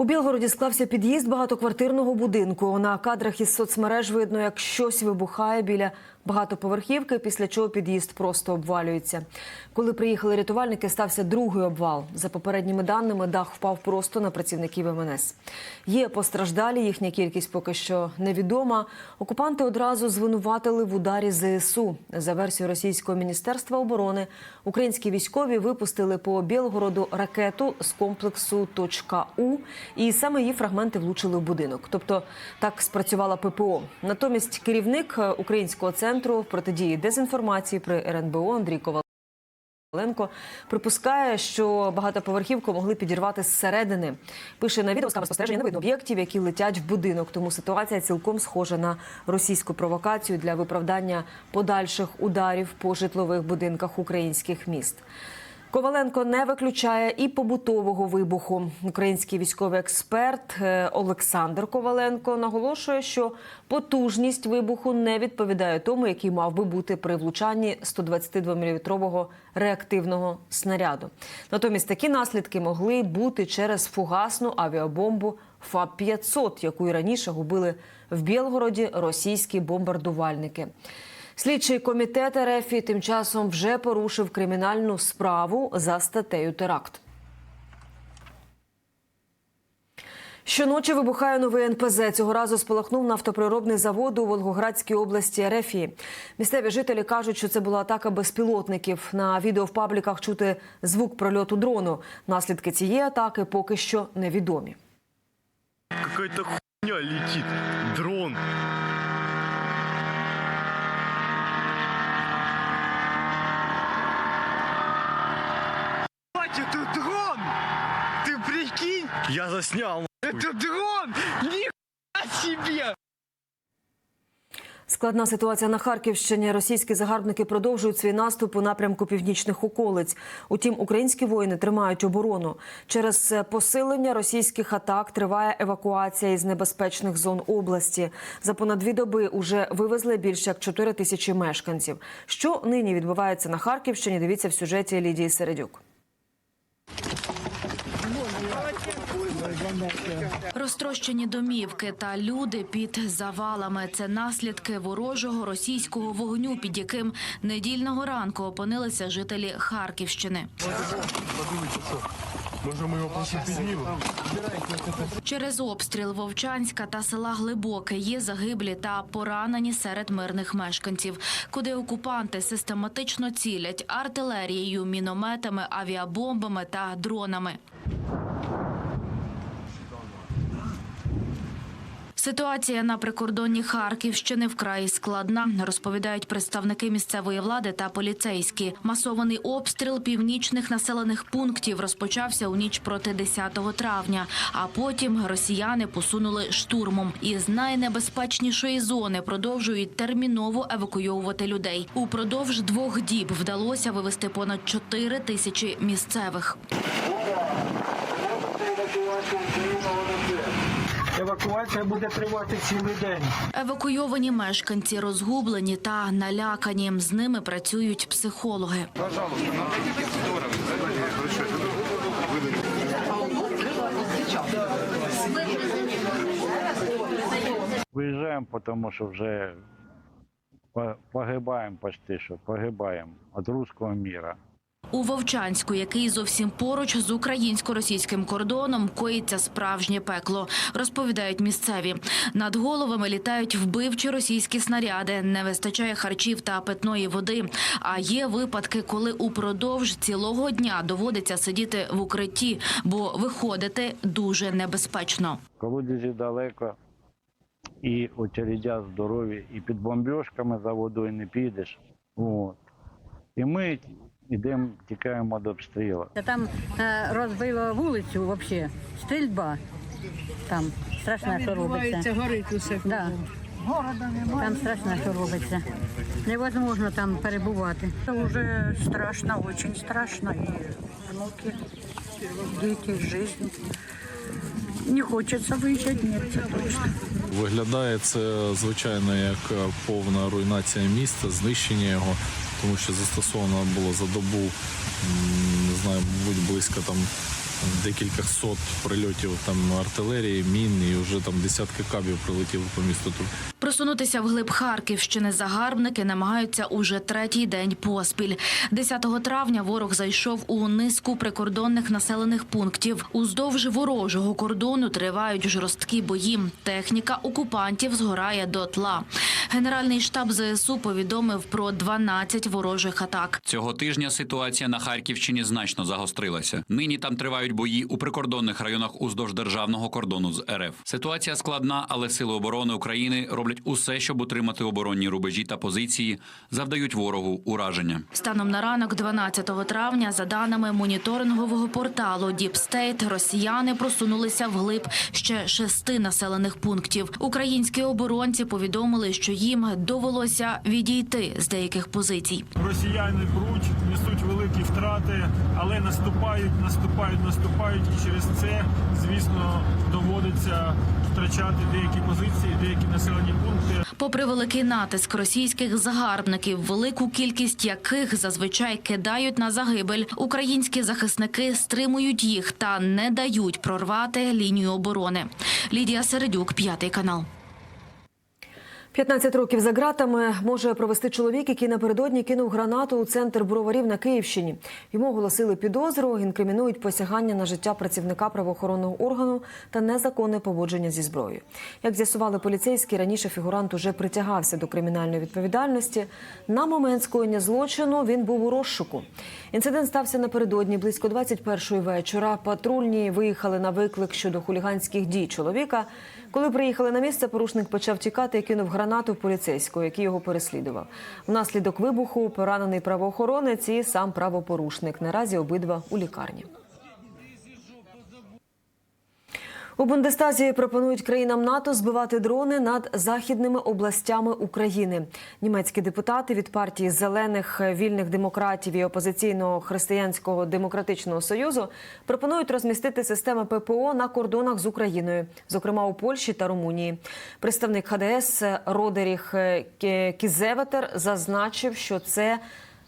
У Білгороді склався під'їзд багатоквартирного будинку. На кадрах із соцмереж видно, як щось вибухає біля багатоповерхівки, після чого під'їзд просто обвалюється. Коли приїхали рятувальники, стався другий обвал. За попередніми даними, дах впав просто на працівників МНС. Є постраждалі, їхня кількість поки що невідома. Окупанти одразу звинуватили в ударі ЗСУ. За версією російського міністерства оборони, українські військові випустили по Білгороду ракету з комплексу «Точка У», і саме її фрагменти влучили в будинок. Тобто так спрацювала ППО. Натомість керівник е, українського центру протидії дезінформації при РНБО Андрій Ковал. Ленко припускає, що багатоповерхівку могли підірвати зсередини. Пише на відео спостереження видно об'єктів, які летять в будинок. Тому ситуація цілком схожа на російську провокацію для виправдання подальших ударів по житлових будинках українських міст. Коваленко не виключає і побутового вибуху. Український військовий експерт е, Олександр Коваленко наголошує, що потужність вибуху не відповідає тому, який мав би бути при влучанні 122-мм реактивного снаряду. Натомість такі наслідки могли бути через фугасну авіабомбу ФАП-500, яку і раніше губили в Білгороді російські бомбардувальники. Слідчий комітет РФ тим часом вже порушив кримінальну справу за статтею теракт. Щоночі вибухає новий НПЗ. Цього разу спалахнув нафтоприробний завод у Волгоградській області РФ. Місцеві жителі кажуть, що це була атака безпілотників. На відео в пабліках чути звук прольоту дрону. Наслідки цієї атаки поки що невідомі. Какая-то хуйня летит. Дрон. Бать, это дрон! Ты прикинь, Я заснял. это дрон! Нихуя себе! Складна ситуація на Харківщині. Російські загарбники продовжують свій наступ у напрямку північних околиць. Утім, українські воїни тримають оборону. Через посилення російських атак триває евакуація із небезпечних зон області. За понад дві доби уже вивезли більше як 4 тисячі мешканців. Що нині відбувається на Харківщині? Дивіться в сюжеті Лідії Середюк. Розтрощені домівки та люди під завалами. Це наслідки ворожого російського вогню, під яким недільного ранку опинилися жителі Харківщини. Може ми його просто піднімемо? Через обстріл Вовчанська та села Глибоке є загиблі та поранені серед мирних мешканців, куди окупанти систематично цілять артилерією, мінометами, авіабомбами та дронами. Ситуація на прикордонні Харківщини вкрай складна, розповідають представники місцевої влади та поліцейські. Масований обстріл північних населених пунктів розпочався у ніч проти 10 травня. А потім росіяни посунули штурмом. Із найнебезпечнішої зони продовжують терміново евакуйовувати людей. Упродовж двох діб вдалося вивезти понад 4 тисячі місцевих. Евакуація буде тривати цілий день. Евакуйовані мешканці розгублені та налякані. З ними працюють психологи. Виїжджаємо, тому що вже погибаємо почти що, погибаємо від руського міра. У Вовчанську, який зовсім поруч з українсько-російським кордоном, коїться справжнє пекло, розповідають місцеві. Над головами літають вбивчі російські снаряди, не вистачає харчів та питної води. А є випадки, коли упродовж цілого дня доводиться сидіти в укритті, бо виходити дуже небезпечно. Колодязі далеко, і очередя здорові, і під бомбіжками за водою не підеш. От. І ми йдемо, тікаємо від обстрілу. Та Там е, розбило вулицю взагалі, стрільба. Там страшно, що робиться. горить усе. Да. Там страшно, що робиться. Невозможно там перебувати. Уже страшно, очень страшно. И внуки, дети, жизнь. Не хочеться виїжджати, ні, це точно. Виглядає це звичайно як е, повна руйнація міста, знищення його, тому що застосовано було за добу, не знаю, будь близько там декілька сот прильотів там артилерії, мін і вже там десятки кабів прилетіли по місту тут. Просунутися вглиб Харківщини загарбники намагаються уже третій день поспіль. 10 травня ворог зайшов у низку прикордонних населених пунктів. Уздовж ворожого кордону тривають жорсткі бої. Техніка окупантів згорає дотла. Генеральний штаб ЗСУ повідомив про 12 ворожих атак. Цього тижня ситуація на Харківщині значно загострилася. Нині там тривають бої у прикордонних районах уздовж державного кордону з РФ. Ситуація складна, але сили оборони України роблять усе, щоб утримати оборонні рубежі та позиції, завдають ворогу ураження. Станом на ранок 12 травня, за даними моніторингового порталу Діпстейт, росіяни просунулися вглиб ще шести населених пунктів. Українські оборонці повідомили, що їм довелося відійти з деяких позицій. Росіяни пруть, несуть великі втрати, але наступають, наступають, наступають, і через це, звісно, доводиться втрачати деякі позиції, деякі населені пункти. Попри великий натиск російських загарбників, велику кількість яких зазвичай кидають на загибель, українські захисники стримують їх та не дають прорвати лінію оборони. Лідія Середюк, п'ятий канал. 15 років за ґратами може провести чоловік, який напередодні кинув гранату у центр броварів на Київщині. Йому оголосили підозру, інкримінують посягання на життя працівника правоохоронного органу та незаконне поводження зі зброєю. Як з'ясували поліцейські, раніше фігурант уже притягався до кримінальної відповідальності. На момент скоєння злочину він був у розшуку. Інцидент стався напередодні близько 21-ї вечора. Патрульні виїхали на виклик щодо хуліганських дій чоловіка. Коли приїхали на місце, порушник почав тікати і кинув гранату поліцейського, який його переслідував. Внаслідок вибуху поранений правоохоронець і сам правопорушник. Наразі обидва у лікарні. У Бундестазі пропонують країнам НАТО збивати дрони над західними областями України. Німецькі депутати від партії зелених вільних демократів і опозиційного християнського демократичного союзу пропонують розмістити системи ППО на кордонах з Україною, зокрема у Польщі та Румунії. Представник ХДС Родеріх Кізеветер зазначив, що це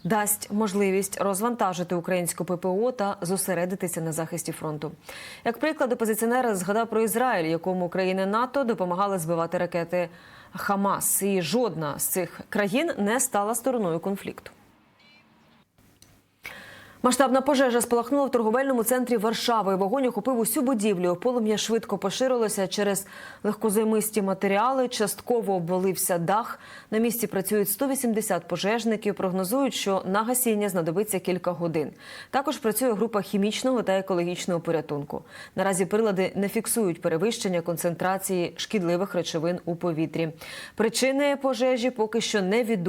дасть можливість розвантажити українську ППО та зосередитися на захисті фронту. Як приклад, опозиціонер згадав про Ізраїль, якому країни НАТО допомагали збивати ракети Хамас, і жодна з цих країн не стала стороною конфлікту. Масштабна пожежа спалахнула в торговельному центрі Варшави. Вогонь охопив усю будівлю. Полум'я швидко поширилося через легкозаймисті матеріали. Частково обвалився дах. На місці працюють 180 пожежників. Прогнозують, що на гасіння знадобиться кілька годин. Також працює група хімічного та екологічного порятунку. Наразі прилади не фіксують перевищення концентрації шкідливих речовин у повітрі. Причини пожежі поки що невідомі.